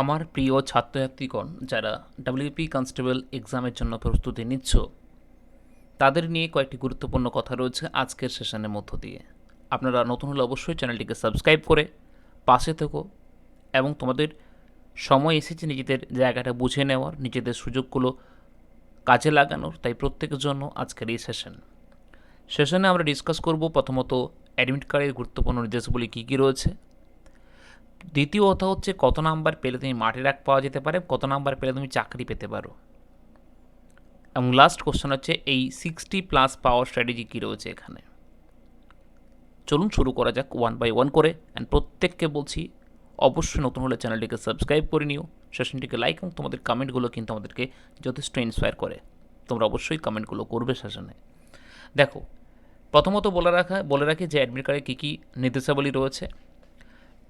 আমার প্রিয় ছাত্রছাত্রীগণ, যারা ডাব্লিউপি কনস্টেবল এক্সামের জন্য প্রস্তুতি নিচ্ছ, তাদের নিয়ে কয়েকটি গুরুত্বপূর্ণ কথা রয়েছে আজকের সেশনের মধ্য দিয়ে। আপনারা নতুন হলে অবশ্যই চ্যানেলটিকে সাবস্ক্রাইব করে পাশে থেকো এবং তোমাদের সময় এসেছে নিজেদের জায়গাটা বুঝে নেওয়ার, নিজেদের সুযোগগুলো কাজে লাগানোর, তাই প্রত্যেকের জন্য আজকের এই সেশন সেশনে আমরা ডিসকাস করব প্রথমত অ্যাডমিট কার্ডের গুরুত্বপূর্ণ নির্দেশগুলি কী কী রয়েছে দ্বিতীয় কথা হচ্ছে কত নাম্বার পেলে তুমি মাঠে রাখ পাওয়া যেতে পারে, কত নাম্বার পেলে তুমি চাকরি পেতে পারো। এবং লাস্ট কোশ্চেন হচ্ছে এই সিক্সটি প্লাস পাওয়ার স্ট্র্যাটেজি কী রয়েছে এখানে? চলুন শুরু করা যাক ওয়ান বাই ওয়ান করে। অ্যান্ড প্রত্যেককে বলছি, অবশ্যই নতুন হলে চ্যানেলটিকে সাবস্ক্রাইব করে নিও। সেশনটিকে লাইক এবং তোমাদের কমেন্টগুলো কিন্তু আমাদেরকে যথেষ্ট ইন্সপায়ার করে। তোমরা অবশ্যই কমেন্টগুলো করবে সেশনে দেখো, প্রথমত বলে রাখা, বলে রাখি যে অ্যাডমিট কার্ডে কী কী নির্দেশাবলী রয়েছে।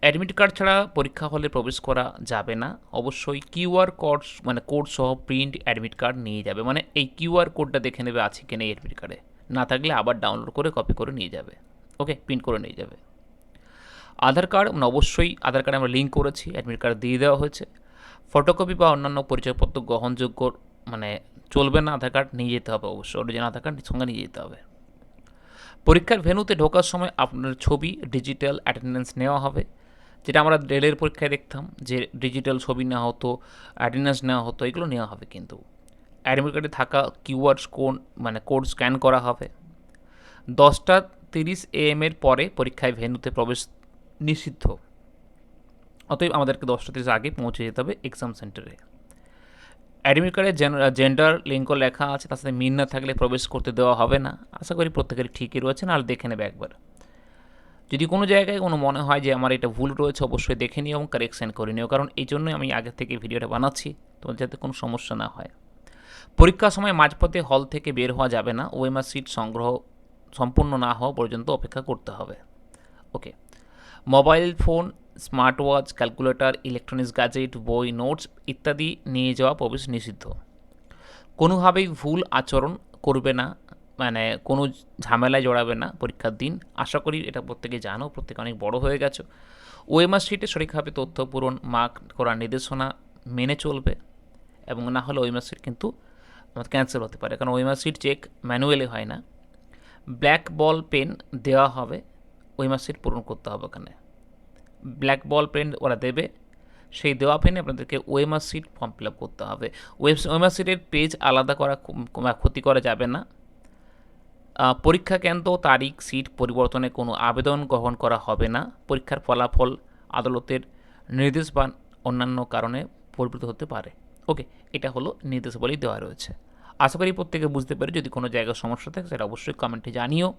অ্যাডমিট কার্ড ছাড়া পরীক্ষা হলে প্রবেশ করা যাবে না। অবশ্যই কিউআর কোড মানে কোড সহ প্রিন্ট অ্যাডমিট কার্ড নিয়ে যাবে। মানে এই কিউআর কোডটা দেখে নেবে আছে কি নেই অ্যাডমিট কার্ডে না থাকলে আবার ডাউনলোড করে কপি করে নিয়ে যাবে। ওকে প্রিন্ট করে নিয়ে যাবে। আধার কার্ড মানে অবশ্যই আধার কার্ডে আমরা লিঙ্ক করেছি অ্যাডমিট কার্ড দিয়ে দেওয়া হয়েছে। ফটোকপি বা অন্যান্য পরিচয়পত্র গ্রহণযোগ্য মানে চলবে না আধার কার্ড নিয়ে যেতে হবে অবশ্যই। অরিজিনাল আধার কার্ড সঙ্গে নিয়ে যেতে হবে। পরীক্ষার ভেনুতে ঢোকার সময় আপনার ছবি ডিজিটাল অ্যাটেন্ডেন্স নেওয়া হবে। যেটা আমরা রেলের পরীক্ষায় দেখতাম, যে ডিজিটাল ছবি নেওয়া হতো অ্যাটেন্ডেন্স নেওয়া হতো, এগুলো নেওয়া হবে কিন্তু। অ্যাডমিট কার্ডে থাকা কিউআর কোড মানে কোড স্ক্যান করা হবে। দশটা তিরিশ এম এর পরে পরীক্ষায় ভেন্যুতে প্রবেশ নিষিদ্ধ। অতএব আমাদেরকে দশটা তিরিশ আগে পৌঁছে যেতে হবে এক্সাম সেন্টারে অ্যাডমিট কার্ডে জেন্ডার লিঙ্ক লেখা আছে, তার সাথে মিল না থাকলে প্রবেশ করতে দেওয়া হবে না। আশা করি প্রত্যেকেরই ঠিকই রয়েছে না আর দেখে নেবে একবার। যদি কোনো জায়গায় কোনো মনে হয় যে আমার এটা ভুল রয়েছে, অবশ্যই দেখে নিও এবং কারেকশান করে নিও। কারণ এই জন্যই আমি আগে থেকে ভিডিওটা বানাচ্ছি, তোমার যাতে কোনো সমস্যা না হয়। পরীক্ষার সময় মাঝপথে হল থেকে বের হওয়া যাবে না। ওএমআর সিট সংগ্রহ সম্পূর্ণ না হওয়া পর্যন্ত অপেক্ষা করতে হবে। Okay mobile phone smart watch calculator electronics gadget বই নোটস ইত্যাদি নিয়ে যাওয়া প্রবেশ নিষিদ্ধ। কোনোভাবেই ভুল আচরণ করবে না। মানে কোনো ঝামেলায় জড়াবে না পরীক্ষার দিন। আশা করি এটা প্রত্যেকে জানো, প্রত্যেকে অনেক বড় হয়ে গেছো। ওএমআর শিটে সঠিকভাবে তথ্য পূরণ মার্ক করার নির্দেশনা মেনে চলবে এবং না হলে ওএমআর শিট কিন্তু ক্যান্সেল হতে পারে। কারণ ওএমআর শিট চেক ম্যানুয়ালি হয় না। ব্ল্যাক বল পেন দেওয়া হবে, ওএমআর শিট পূরণ করতে হবে ওখানে। ব্ল্যাক বল পেন ওরা দেবে, সেই দেওয়া পেনে আপনাদেরকে OMR sheet form fill up করতে হবে। ওয়েব ওএমআর সিটের পেজ আলাদা করা ক্ষতি করা যাবে না। পরীক্ষা কেন্দ্র, তারিখ, সিট পরিবর্তনে কোনো আবেদন গ্রহণ করা হবে না। পরীক্ষার ফলাফল আদালতের নির্দেশ বা অন্যান্য কারণে পরিবর্তিত হতে পারে। ওকে এটা হলো নির্দেশাবলী দেওয়া রয়েছে। আশা করি প্রত্যেকে বুঝতে পারে যদি কোনো জায়গায় সমস্যা থাকে, সেটা অবশ্যই কমেন্টে জানিও।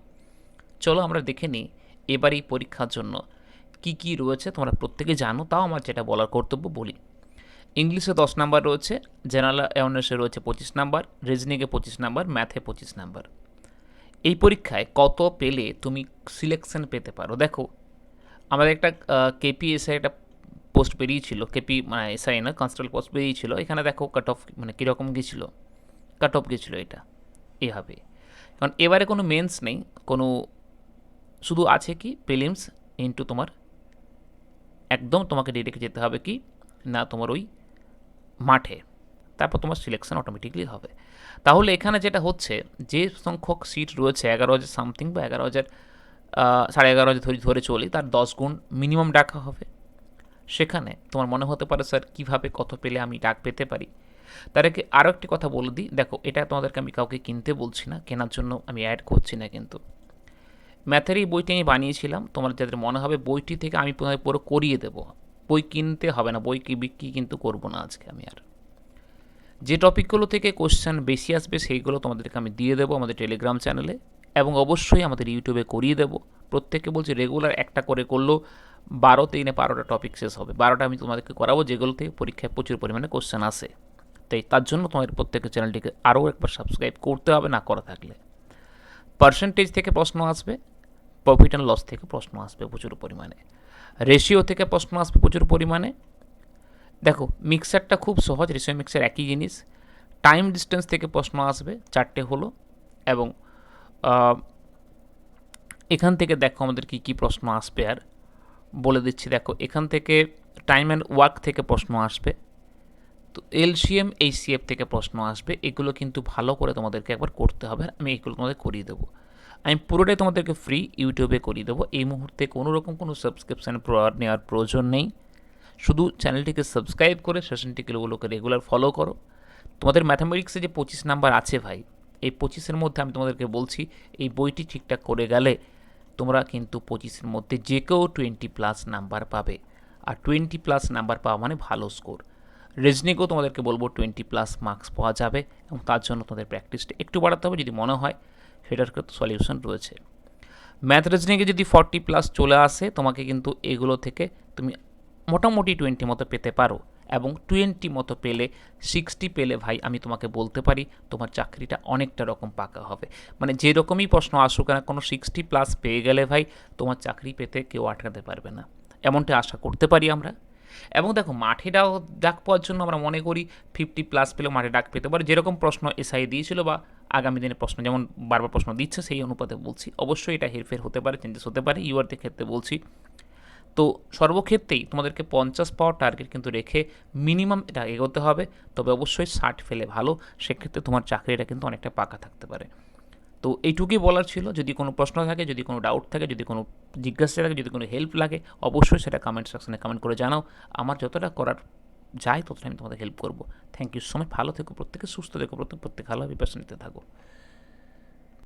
চলো আমরা দেখে নিই এবার এই পরীক্ষার জন্য কি কি রয়েছে। তোমরা প্রত্যেকে জানো, তাও আমার যেটা বলার কর্তব্য বলি। ইংলিশে দশ নাম্বার রয়েছে জেনারেল অ্যাওয়ারনেসে রয়েছে পঁচিশ নাম্বার রিজনিংয়ে পঁচিশ নাম্বার ম্যাথে পঁচিশ নাম্বার। এই পরীক্ষায় কত পেলে তুমি সিলেকশন পেতে পারো? দেখো, আমাদের একটা কেপি এসআই একটা পোস্ট বেরিয়েছিল কেপি মানে এসআই না কনস্টেবল পোস্ট বেরিয়েছিল। এখানে দেখো কাট অফ মানে কীরকম গেছিল? কাট অফ গেছিল এটা, এভাবে। কারণ এবারে কোনো মেন্স নেই, কোনো, শুধু আছে কি প্রিলিমস ইন্টু তোমার, একদম তোমাকে ডিরেক্ট যেতে হবে কি না তোমার ওই মাঠে। তারপর তোমার সিলেকশন অটোমেটিকলি হবে। তাহলে এখানে যেটা হচ্ছে, যে সংখ্যক সিট রয়েছে এগারো হাজার সামথিং বা এগারো হাজার সাড়ে এগারো হাজার ধরে ধরে চলি, তার দশ গুণ মিনিমাম ডাকা হবে। সেখানে তোমার মনে হতে পারে, স্যার, কীভাবে কত পেলে আমি ডাক পেতে পারি? তার আগে আরও একটি কথা বলে দিই। দেখো, এটা তোমাদেরকে আমি কাউকে কিনতে বলছি না, কেনার জন্য আমি অ্যাড করছি না কিন্তু। ম্যাথের এই বইটি আমি বানিয়েছিলাম, তোমার যাদের মনে হবে বইটি থেকে আমি পুরো করিয়ে দেবো। বই কিনতে হবে না, বই কি বিক্রি কিন্তু করব না আজকে আমি আর। যে টপিকগুলো থেকে কোশ্চেন বেশি আসবে সেইগুলো তোমাদেরকে আমি দিয়ে দেবো আমাদের টেলিগ্রাম চ্যানেলে এবং অবশ্যই আমাদের ইউটিউবে করিয়ে দেবো। প্রত্যেককে বলছি রেগুলার একটা করে করলেও বারো তিনে বারোটা টপিক শেষ হবে। বারোটা আমি তোমাদেরকে করাবো যেগুলো থেকে পরীক্ষায় প্রচুর পরিমাণে কোশ্চেন আসে। তাই তার জন্য তোমাদের প্রত্যেকের চ্যানেলটিকে আরও একবার সাবস্ক্রাইব করতে হবে, না করা থাকলে। পার্সেন্টেজ থেকে প্রশ্ন আসবে প্রফিট অ্যান্ড লস থেকে প্রশ্ন আসবে প্রচুর পরিমাণে। রেশিও থেকে প্রশ্ন আসবে প্রচুর পরিমাণে। দেখো মিক্সারটা খুব সহজ রেশিও মিক্সার একই জিনিস। টাইম ডিস্টেন্স থেকে প্রশ্ন আসবে, চারটে হলো এবং এখান থেকে দেখো আমাদের কী কী প্রশ্ন আসবে আর বলে দিচ্ছি। দেখো, এখান থেকে টাইম অ্যান্ড ওয়ার্ক থেকে প্রশ্ন আসবে, তো এলসিএম এইচসিএফ থেকে প্রশ্ন আসবে। এগুলো কিন্তু ভালো করে তোমাদেরকে একবার করতে হবে, আমি এগুলো তোমাদের করিয়ে দেবো। আমি পুরোটাই তোমাদেরকে ফ্রি ইউটিউবে করিয়ে দেবো। এই মুহূর্তে কোনো রকম কোনো সাবস্ক্রিপশান নেওয়ার প্রয়োজন নেই। শুধু চ্যানেলটিকে সাবস্ক্রাইব করে সেশনটিগুলোকে রেগুলার ফলো করো। তোমাদের ম্যাথামেটিক্সে যে পঁচিশ নাম্বার আছে ভাই, এই পঁচিশের মধ্যে আমি তোমাদেরকে বলছি, এই বইটি ঠিকঠাক করে গেলে তোমরা কিন্তু পঁচিশের মধ্যে যে কেউ টোয়েন্টি প্লাস নাম্বার পাবে। আর টোয়েন্টি প্লাস নাম্বার পাওয়া মানে ভালো স্কোর রেজনিকেও তোমাদেরকে বলব টোয়েন্টি প্লাস মার্কস পাওয়া যাবে এবং তার জন্য তোমাদের প্র্যাকটিসটা একটু বাড়াতে হবে যদি মনে হয়, সেটার কিন্তু সলিউশন রয়েছে। ম্যাথ রিজনিংয়ে যদি ফর্টি প্লাস চলে আসে, তোমাকে কিন্তু এগুলো থেকে তুমি মোটামুটি টোয়েন্টি মতো পেতে পারো এবং টোয়েন্টি মতো পেলে সিক্সটি পেলে ভাই আমি তোমাকে বলতে পারি তোমার চাকরিটা অনেকটা রকম পাকা হবে। মানে যেরকমই প্রশ্ন আসুক না কোনো, সিক্সটি প্লাস পেয়ে গেলে ভাই তোমার চাকরি পেতে কেউ আটকাতে পারবে না। এমনটা আশা করতে পারি আমরা। এবং দেখো, মাঠে ডাক পাওয়ার জন্য আমরা মনে করি ফিফটি প্লাস পেলেও মাঠে ডাক পেতে পারে। যেরকম প্রশ্ন এসআই দিয়েছিল বা আগামী দিনে প্রশ্ন, যেমন বারবার প্রশ্ন দিচ্ছে, সেই অনুপাতে বলছি। অবশ্যই এটা হেরফের হতে পারে চেঞ্জেস হতে পারে। ইউআরদের ক্ষেত্রে বলছি তো সর্বক্ষেত্রেই তোমাদেরকে পঞ্চাশ পাওয়ার টার্গেট কিন্তু রেখে মিনিমাম এটা এগোতে হবে। তবে অবশ্যই ষাট ফেলে ভালো, সেক্ষেত্রে তোমার চাকরিটা কিন্তু অনেকটা পাকা থাকতে পারে। তো এইটুকুই বলার ছিল। যদি কোনো প্রশ্ন থাকে, যদি কোনো ডাউট থাকে, যদি কোনো জিজ্ঞাসা থাকে, যদি কোনো হেল্প লাগে, অবশ্যই সেটা কমেন্ট সেকশনে কমেন্ট করে জানাও। আমার যতটা করার যায় ততটা আমি তোমাদের হেল্প করব। থ্যাংক ইউ সো মাচ ভালো থেকো, প্রত্যেকে সুস্থ থেকো, প্রত্যেক প্রত্যেক ভালো প্রিপারেশন নিতে থাকো।